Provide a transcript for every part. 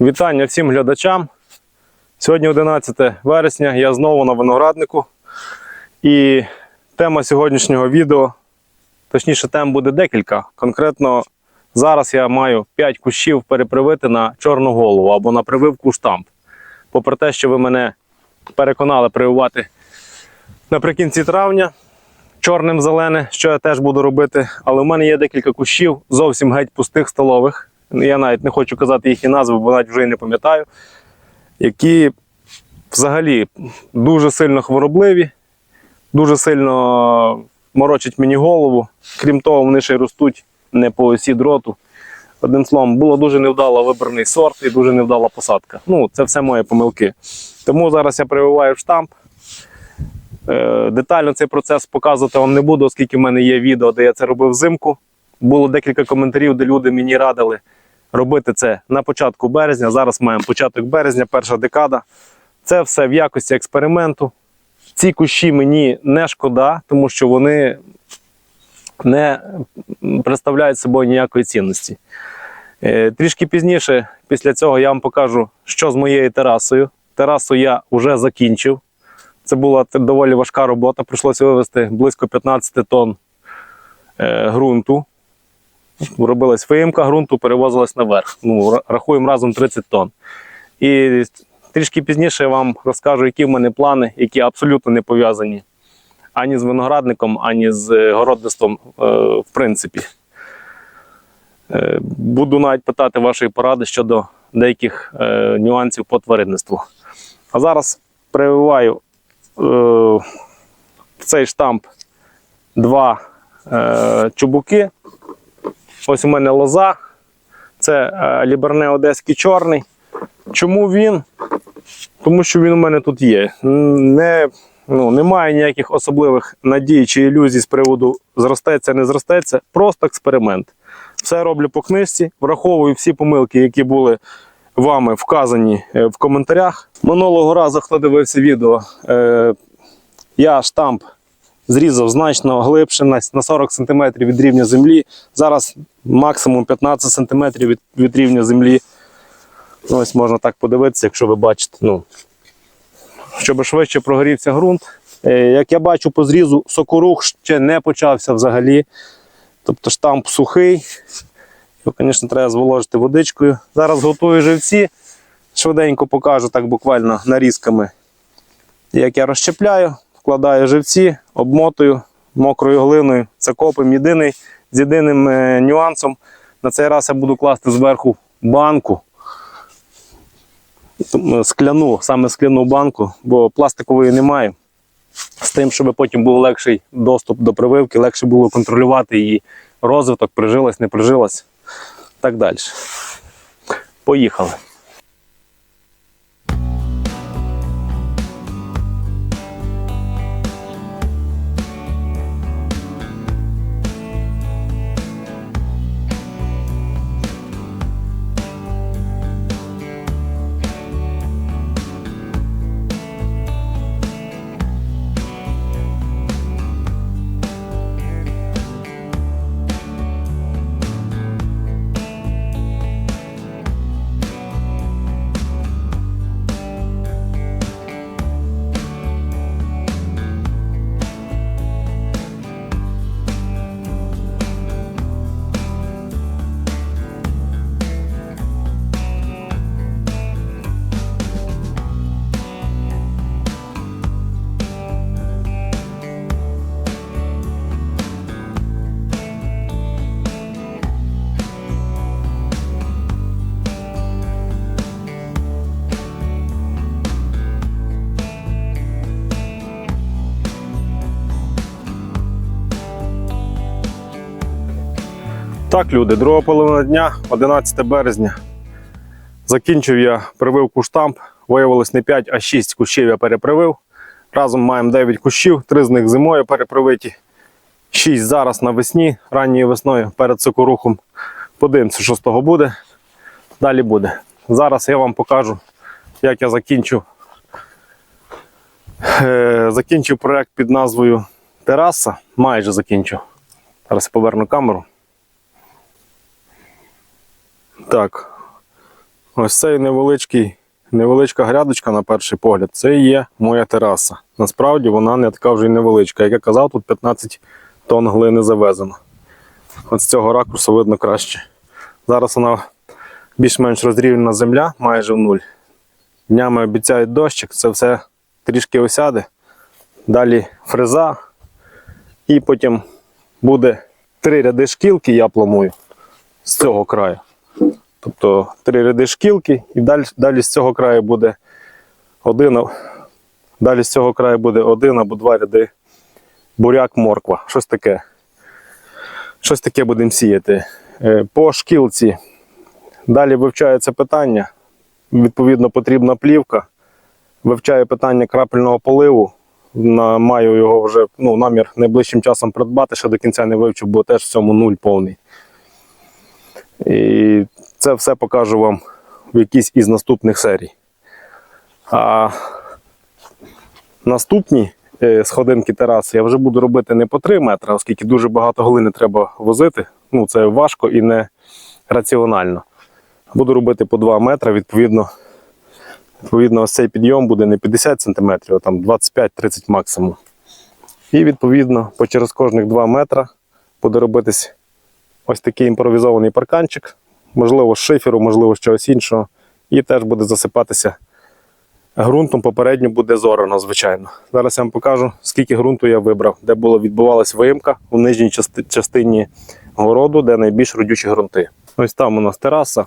Вітання всім глядачам. Сьогодні 11 вересня, я знову на винограднику. І тема сьогоднішнього відео, точніше, тем буде декілька. Конкретно зараз я маю 5 кущів перепривити на чорну голову або на прививку штамп. Попри те, що ви мене переконали прививати наприкінці травня чорним зелене, що я теж буду робити. Але в мене є декілька кущів, зовсім геть пустих столових. Я навіть не хочу казати їхні назви, бо навіть вже і не пам'ятаю, які взагалі дуже сильно хворобливі, дуже сильно морочать мені голову. Крім того, вони ще й ростуть не по осі дроту. Одним словом, було дуже невдало вибраний сорт і дуже невдала посадка. Ну, це все мої помилки. Тому зараз я прививаю штамп. Е, Детально цей процес показувати вам не буду, оскільки в мене є відео, де я це робив взимку. Було декілька коментарів, де люди мені радили робити це на початку березня. Зараз маємо початок березня, перша декада. Це все в якості експерименту. Ці кущі мені не шкода, тому що вони не представляють собою ніякої цінності. Е, Трішки пізніше, після цього, я вам покажу, що з моєю терасою. Терасу я вже закінчив. Це була доволі важка робота. Прийшлося вивезти близько 15 тонн е, ґрунту. Робилась виїмка ґрунту, перевозилась наверх. Ну, рахуємо разом 30 тонн. І трішки пізніше я вам розкажу, які в мене плани, які абсолютно не пов'язані ані з виноградником, ані з е, городництвом, е, в принципі. Е, Буду навіть питати вашої поради щодо деяких нюансів по тваринництву. А зараз прививаю в цей штамп два чубуки. Ось у мене лоза. Це е, ліберне одеський чорний. Чому він? Тому що він у мене тут є. Не, ну, немає ніяких особливих надій чи ілюзій з приводу зростеться, не зростеться. Просто експеримент. Все роблю по книжці, враховую всі помилки, які були вами вказані е, в коментарях. Минулого разу, хто дивився відео, е, я штамп зрізав значно глибше на на 40 см від рівня землі. Зараз максимум 15 см від, від рівня землі. Ось можна так подивитися, якщо ви бачите. Ну, щоб швидше прогорівся ґрунт. Е, Як я бачу по зрізу, сокорух ще не почався взагалі. Тобто штамп сухий. Його, звісно, треба зволожити водичкою. Зараз готую живці. Швиденько покажу так буквально нарізками, як я розщепляю, вкладаю живці, обмотую мокрою глиною, закопом єдиний з єдиним е, нюансом. На цей раз я буду класти зверху банку. Скляну, саме скляну банку, бо пластикової немає. З тим, щоб потім був легший доступ до прививки, легше було контролювати її розвиток, прижилась, не прижилась. Так далі. Поїхали. Так, люди, друга половина дня, 11 березня. Закінчив я прививку штамп. Виявилось не 5, а 6 кущів я перепривив. Разом маємо 9 кущів, 3 з них зимою перепривиті. 6 зараз навесні, ранньою весною перед сокорухом. Подивимося, що з того буде. Далі буде. Зараз я вам покажу, як я закінчив. Е, закінчив проект під назвою Тераса. Майже закінчив. Зараз я поверну камеру. Так. Ось цей невеличкий, невеличка грядочка на перший погляд. Це є моя тераса. Насправді вона не така вже й невеличка. Як я казав, тут 15 тонн глини завезено. От з цього ракурсу видно краще. Зараз вона більш-менш розрівняна земля, майже в нуль. Днями обіцяють дощик, це все трішки осяде. Далі фреза. І потім буде три ряди шкілки, я планую з цього краю. Тобто три ряди шкілки, і далі, далі з цього краю буде один, далі з цього краю буде один або два ряди буряк, морква. Щось таке. Щось таке будемо сіяти. Е, По шкілці далі вивчається питання. Відповідно, потрібна плівка. Вивчаю питання крапельного поливу. На, маю його вже ну, намір найближчим часом придбати, ще до кінця не вивчив, бо теж в цьому нуль повний. І це все покажу вам в якійсь із наступних серій. А наступні е, сходинки тераси я вже буду робити не по 3 метри, оскільки дуже багато глини треба возити. Ну, це важко і не раціонально. Буду робити по 2 метри, відповідно. Відповідно, ось цей підйом буде не 50 см, а там 25-30 максимум. І відповідно, по через кожних 2 метри буде робитись ось такий імпровізований парканчик, можливо, з шиферу, можливо, з чогось іншого. І теж буде засипатися ґрунтом. Попередньо буде зорано, звичайно. Зараз я вам покажу, скільки ґрунту я вибрав, де була відбувалась виїмка у нижній частині городу, де найбільш родючі ґрунти. Ось там у нас тераса.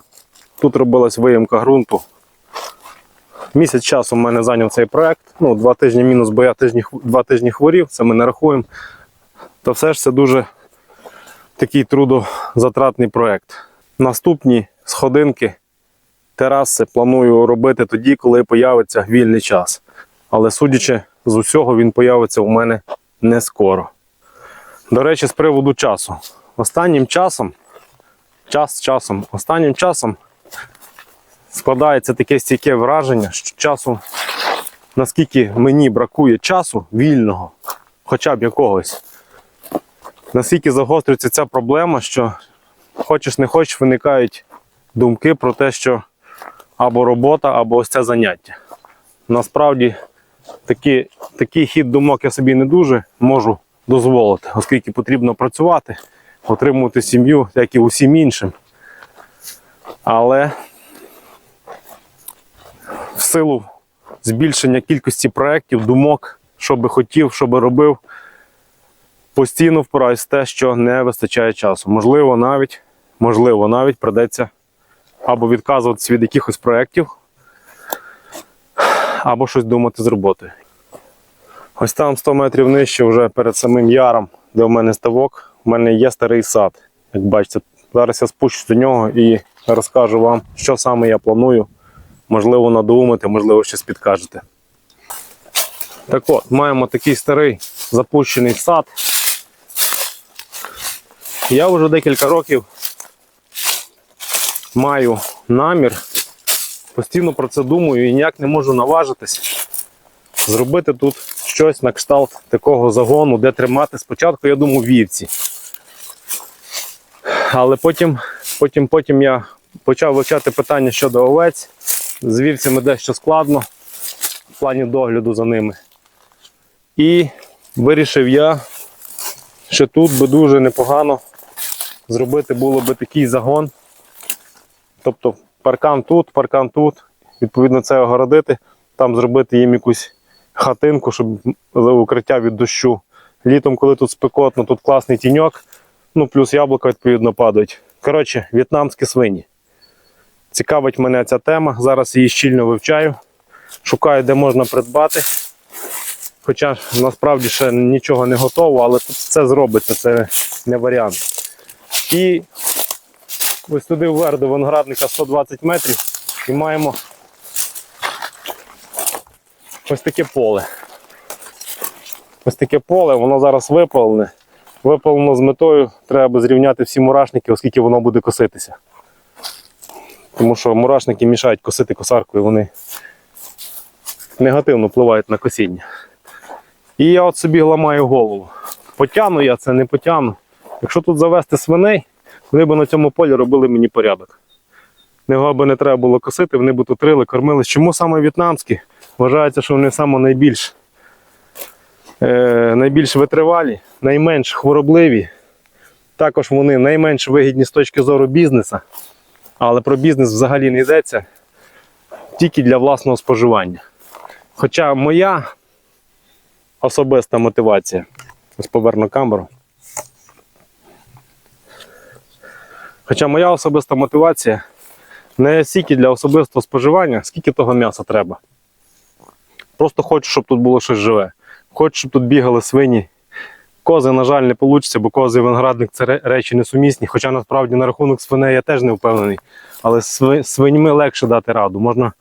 Тут робилась виїмка ґрунту. Місяць часу в мене зайняв цей проект. Ну, два тижні мінус, бо я тижні, два тижні хворів, це ми не рахуємо. То все ж це дуже такий трудозатратний проект. Наступні сходинки, тераси планую робити тоді, коли появиться вільний час. Але судячи з усього, він появиться у мене не скоро. До речі, з приводу часу. Останнім часом, час часом, останнім часом складається таке стійке враження, що часу, наскільки мені бракує часу вільного, хоча б якогось, наскільки загострюється ця проблема, що хочеш не хочеш, виникають думки про те, що або робота, або ось це заняття. Насправді такі, такий хід думок я собі не дуже можу дозволити, оскільки потрібно працювати, отримувати сім'ю, як і усім іншим. Але в силу збільшення кількості проєктів, думок, що би хотів, що би робив, постійно впираюсь в те, що не вистачає часу. Можливо, навіть, можливо, навіть придеться або відказуватися від якихось проєктів, або щось думати з роботи. Ось там 100 метрів нижче, вже перед самим яром, де в мене ставок, у мене є старий сад. Як бачите, зараз я спущусь до нього і розкажу вам, що саме я планую. Можливо, надумати, можливо, щось підкажете. Так от, маємо такий старий запущений сад. Я вже декілька років маю намір, постійно про це думаю і ніяк не можу наважитись зробити тут щось на кшталт такого загону, де тримати. Спочатку я думав вівці. Але потім, потім, потім я почав вивчати питання щодо овець. З вівцями дещо складно в плані догляду за ними. І вирішив я, що тут би дуже непогано зробити було би такий загон. Тобто паркан тут, паркан тут, відповідно, це огородити, там зробити їм якусь хатинку, щоб укриття від дощу. Літом, коли тут спекотно, тут класний тіньок, ну плюс яблука відповідно падають. Коротше, в'єтнамські свині. Цікавить мене ця тема. Зараз її щільно вивчаю. Шукаю, де можна придбати. Хоча насправді ще нічого не готово, але тут це зробиться, це не варіант. І ось туди вверх до виноградника 120 метрів і маємо ось таке поле. Ось таке поле, воно зараз випалене. Випалено з метою, треба зрівняти всі мурашники, оскільки воно буде коситися. Тому що мурашники мішають косити косаркою, вони негативно впливають на косіння. І я от собі ламаю голову. Потягну я це, не потягну. Якщо тут завести свиней, вони б на цьому полі робили мені порядок. Його би не треба було косити, вони б тут рили, кормились. Чому саме в'єтнамські? Вважається, що вони саме найбільш, е, найбільш витривалі, найменш хворобливі. Також вони найменш вигідні з точки зору бізнесу. Але про бізнес взагалі не йдеться тільки для власного споживання. Хоча моя особиста мотивація, ось поверну камеру. Хоча моя особиста мотивація не стільки для особистого споживання, скільки того м'яса треба. Просто хочу, щоб тут було щось живе. Хочу, щоб тут бігали свині. Кози, на жаль, не вийде, бо кози і виноградник це речі несумісні. Хоча насправді на рахунок свиней я теж не впевнений. Але свиньми легше дати раду. Можна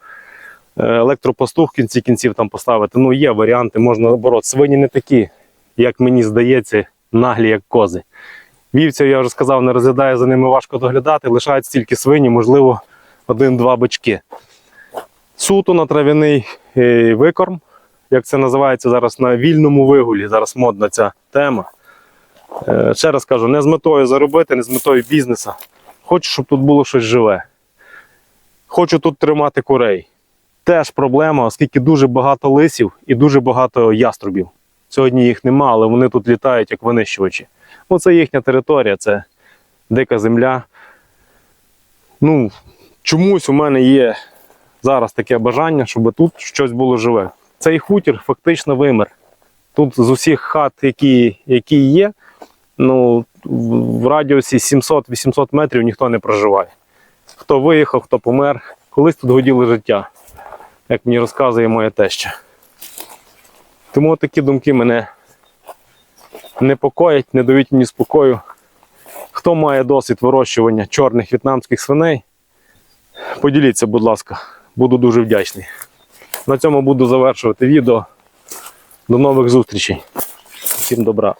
е, електропастух в кінці кінців там поставити. Ну, є варіанти, можна наоборот. Свині не такі, як мені здається, наглі, як кози. Вівців, я вже сказав, не розглядає, за ними важко доглядати, лишаються тільки свині, можливо, один-два бички. Суто на трав'яний е, викорм, як це називається зараз на вільному вигулі. Зараз модна ця тема. Е, Ще раз кажу, не з метою заробити, не з метою бізнесу. Хочу, щоб тут було щось живе. Хочу тут тримати курей. Теж проблема, оскільки дуже багато лисів і дуже багато яструбів. Сьогодні їх нема, але вони тут літають як винищувачі. Ну, це їхня територія, це дика земля. Ну, чомусь у мене є зараз таке бажання, щоб тут щось було живе. Цей хутір фактично вимер. Тут з усіх хат, які, які є, ну, в радіусі 700-800 метрів ніхто не проживає. Хто виїхав, хто помер. Колись тут годіло життя, як мені розказує моя теща. Тому такі думки мене непокоять, не дають мені спокою. Хто має досвід вирощування чорних в'єтнамських свиней, поділіться, будь ласка, буду дуже вдячний. На цьому буду завершувати відео. До нових зустрічей. Всім добра.